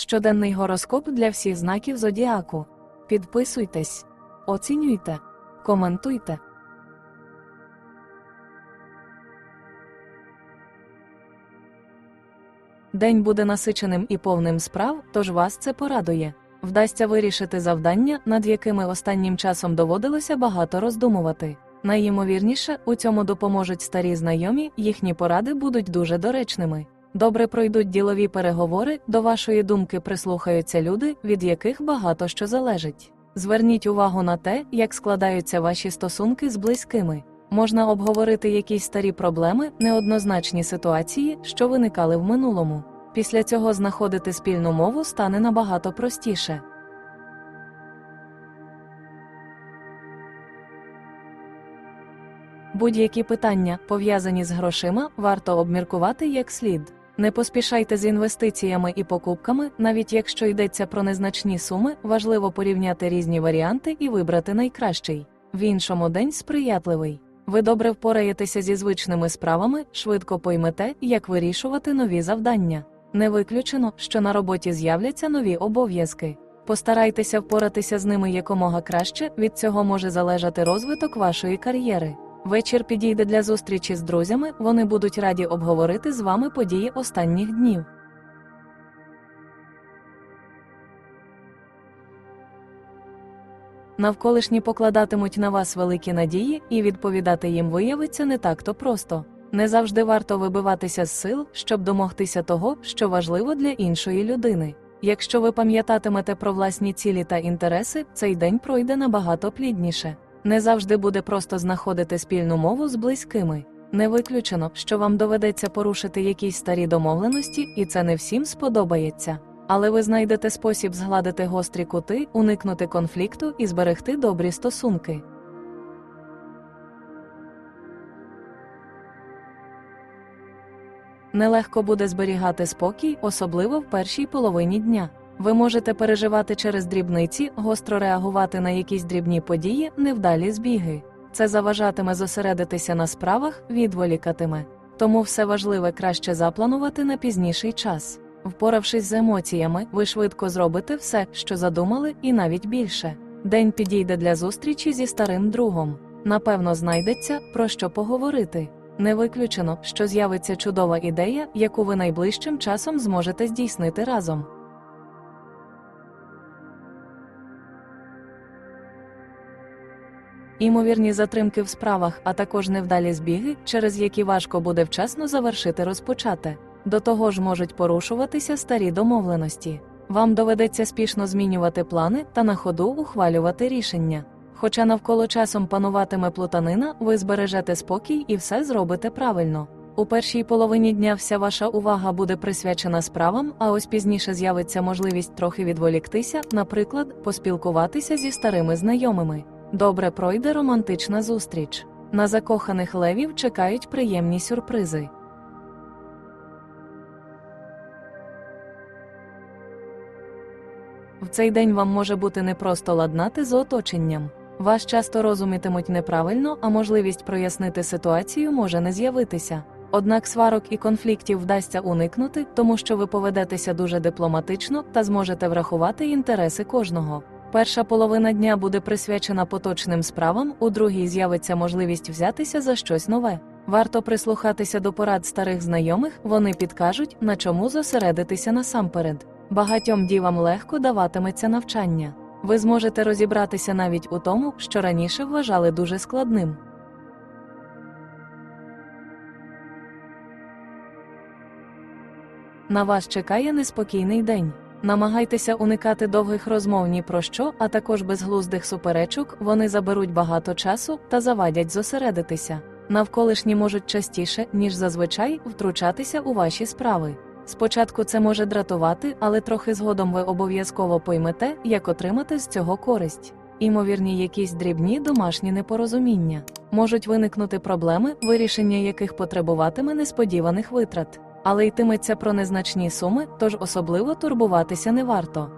Щоденний гороскоп для всіх знаків зодіаку. Підписуйтесь, оцінюйте, коментуйте. День буде насиченим і повним справ, тож вас це порадує. Вдасться вирішити завдання, над якими останнім часом доводилося багато роздумувати. Найімовірніше, у цьому допоможуть старі знайомі, їхні поради будуть дуже доречними. Добре пройдуть ділові переговори, до вашої думки прислухаються люди, від яких багато що залежить. Зверніть увагу на те, як складаються ваші стосунки з близькими. Можна обговорити якісь старі проблеми, неоднозначні ситуації, що виникали в минулому. Після цього знаходити спільну мову стане набагато простіше. Будь-які питання, пов'язані з грошима, варто обміркувати як слід. Не поспішайте з інвестиціями і покупками, навіть якщо йдеться про незначні суми, важливо порівняти різні варіанти і вибрати найкращий. В іншому день сприятливий. Ви добре впораєтеся зі звичними справами, швидко поймете, як вирішувати нові завдання. Не виключено, що на роботі з'являться нові обов'язки. Постарайтеся впоратися з ними якомога краще, від цього може залежати розвиток вашої кар'єри. Вечір підійде для зустрічі з друзями, вони будуть раді обговорити з вами події останніх днів. Навколишні покладатимуть на вас великі надії, і відповідати їм виявиться не так-то просто. Не завжди варто вибиватися з сил, щоб домогтися того, що важливо для іншої людини. Якщо ви пам'ятатимете про власні цілі та інтереси, цей день пройде набагато плідніше. Не завжди буде просто знаходити спільну мову з близькими. Не виключено, що вам доведеться порушити якісь старі домовленості, і це не всім сподобається. Але ви знайдете спосіб згладити гострі кути, уникнути конфлікту і зберегти добрі стосунки. Нелегко буде зберігати спокій, особливо в першій половині дня. Ви можете переживати через дрібниці, гостро реагувати на якісь дрібні події, невдалі збіги. Це заважатиме зосередитися на справах, відволікатиме. Тому все важливе краще запланувати на пізніший час. Впоравшись з емоціями, ви швидко зробите все, що задумали, і навіть більше. День підійде для зустрічі зі старим другом. Напевно, знайдеться про що поговорити. Не виключено, що з'явиться чудова ідея, яку ви найближчим часом зможете здійснити разом. Імовірні затримки в справах, а також невдалі збіги, через які важко буде вчасно завершити розпочате. До того ж можуть порушуватися старі домовленості. Вам доведеться спішно змінювати плани та на ходу ухвалювати рішення. Хоча навколо часом пануватиме плутанина, ви збережете спокій і все зробите правильно. У першій половині дня вся ваша увага буде присвячена справам, а ось пізніше з'явиться можливість трохи відволіктися, наприклад, поспілкуватися зі старими знайомими. Добре пройде романтична зустріч. На закоханих левів чекають приємні сюрпризи. В цей день вам може бути непросто ладнати з оточенням. Вас часто розумітимуть неправильно, а можливість прояснити ситуацію може не з'явитися. Однак сварок і конфліктів вдасться уникнути, тому що ви поведетеся дуже дипломатично та зможете врахувати інтереси кожного. Перша половина дня буде присвячена поточним справам, у другій з'явиться можливість взятися за щось нове. Варто прислухатися до порад старих знайомих, вони підкажуть, на чому зосередитися насамперед. Багатьом дівам легко даватиметься навчання. Ви зможете розібратися навіть у тому, що раніше вважали дуже складним. На вас чекає неспокійний день. Намагайтеся уникати довгих розмов ні про що, а також безглуздих суперечок, вони заберуть багато часу та завадять зосередитися. Навколишні можуть частіше, ніж зазвичай, втручатися у ваші справи. Спочатку це може дратувати, але трохи згодом ви обов'язково поймете, як отримати з цього користь. Імовірні якісь дрібні домашні непорозуміння. Можуть виникнути проблеми, вирішення яких потребуватиме несподіваних витрат. Але йтиметься про незначні суми, тож особливо турбуватися не варто.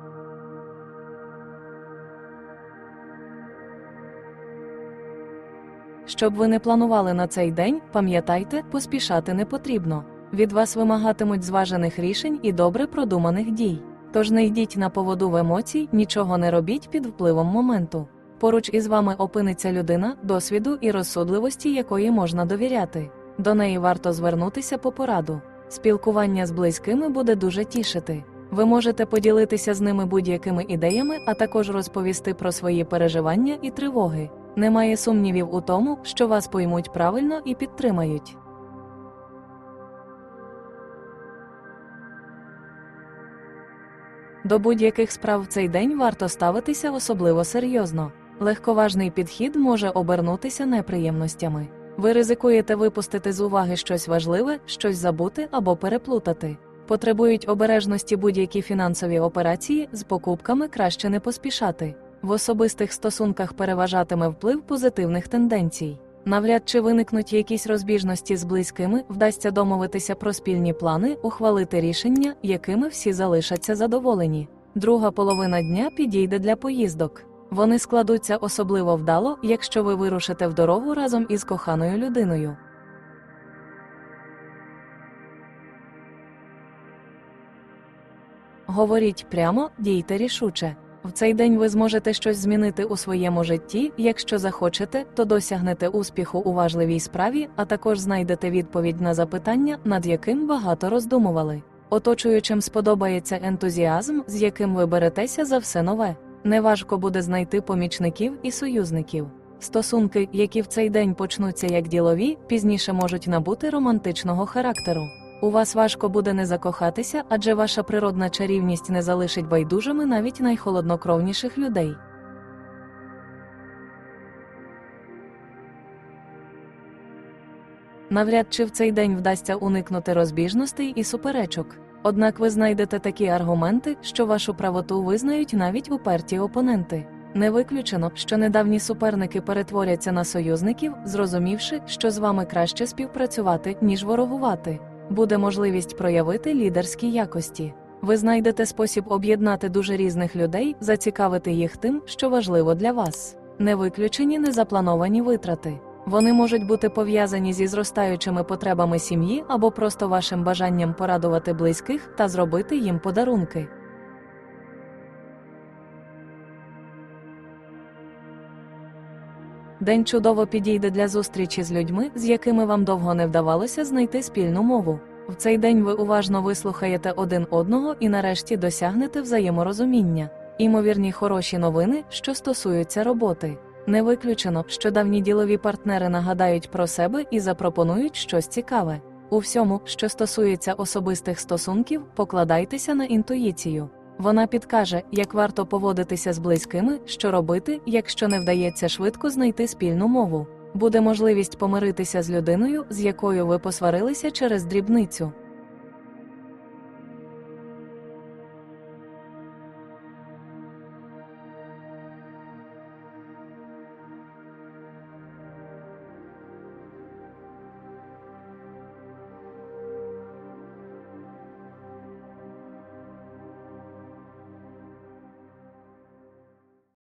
Щоб ви не планували на цей день, пам'ятайте, поспішати не потрібно. Від вас вимагатимуть зважених рішень і добре продуманих дій. Тож не йдіть на поводу в емоцій, нічого не робіть під впливом моменту. Поруч із вами опиниться людина, досвіду і розсудливості якої можна довіряти. До неї варто звернутися по пораду. Спілкування з близькими буде дуже тішити. Ви можете поділитися з ними будь-якими ідеями, а також розповісти про свої переживання і тривоги. Немає сумнівів у тому, що вас поймуть правильно і підтримають. До будь-яких справ в цей день варто ставитися особливо серйозно. Легковажний підхід може обернутися неприємностями. Ви ризикуєте випустити з уваги щось важливе, щось забути або переплутати. Потребують обережності будь-які фінансові операції, з покупками краще не поспішати. В особистих стосунках переважатиме вплив позитивних тенденцій. Навряд чи виникнуть якісь розбіжності з близькими, вдасться домовитися про спільні плани, ухвалити рішення, якими всі залишаться задоволені. Друга половина дня підійде для поїздок. Вони складуться особливо вдало, якщо ви вирушите в дорогу разом із коханою людиною. Говоріть прямо, дійте рішуче. В цей день ви зможете щось змінити у своєму житті, якщо захочете, то досягнете успіху у важливій справі, а також знайдете відповідь на запитання, над яким багато роздумували. Оточуючим сподобається ентузіазм, з яким ви беретеся за все нове. Неважко буде знайти помічників і союзників. Стосунки, які в цей день почнуться як ділові, пізніше можуть набути романтичного характеру. У вас важко буде не закохатися, адже ваша природна чарівність не залишить байдужими навіть найхолоднокровніших людей. Навряд чи в цей день вдасться уникнути розбіжностей і суперечок. Однак ви знайдете такі аргументи, що вашу правоту визнають навіть уперті опоненти. Не виключено, що недавні суперники перетворяться на союзників, зрозумівши, що з вами краще співпрацювати, ніж ворогувати. Буде можливість проявити лідерські якості. Ви знайдете спосіб об'єднати дуже різних людей, зацікавити їх тим, що важливо для вас. Не виключені незаплановані витрати. Вони можуть бути пов'язані зі зростаючими потребами сім'ї або просто вашим бажанням порадувати близьких та зробити їм подарунки. День чудово підійде для зустрічі з людьми, з якими вам довго не вдавалося знайти спільну мову. В цей день ви уважно вислухаєте один одного і нарешті досягнете взаєморозуміння. Імовірні хороші новини, що стосуються роботи. Не виключено, що давні ділові партнери нагадають про себе і запропонують щось цікаве. У всьому, що стосується особистих стосунків, покладайтеся на інтуїцію. Вона підкаже, як варто поводитися з близькими, що робити, якщо не вдається швидко знайти спільну мову. Буде можливість помиритися з людиною, з якою ви посварилися через дрібницю.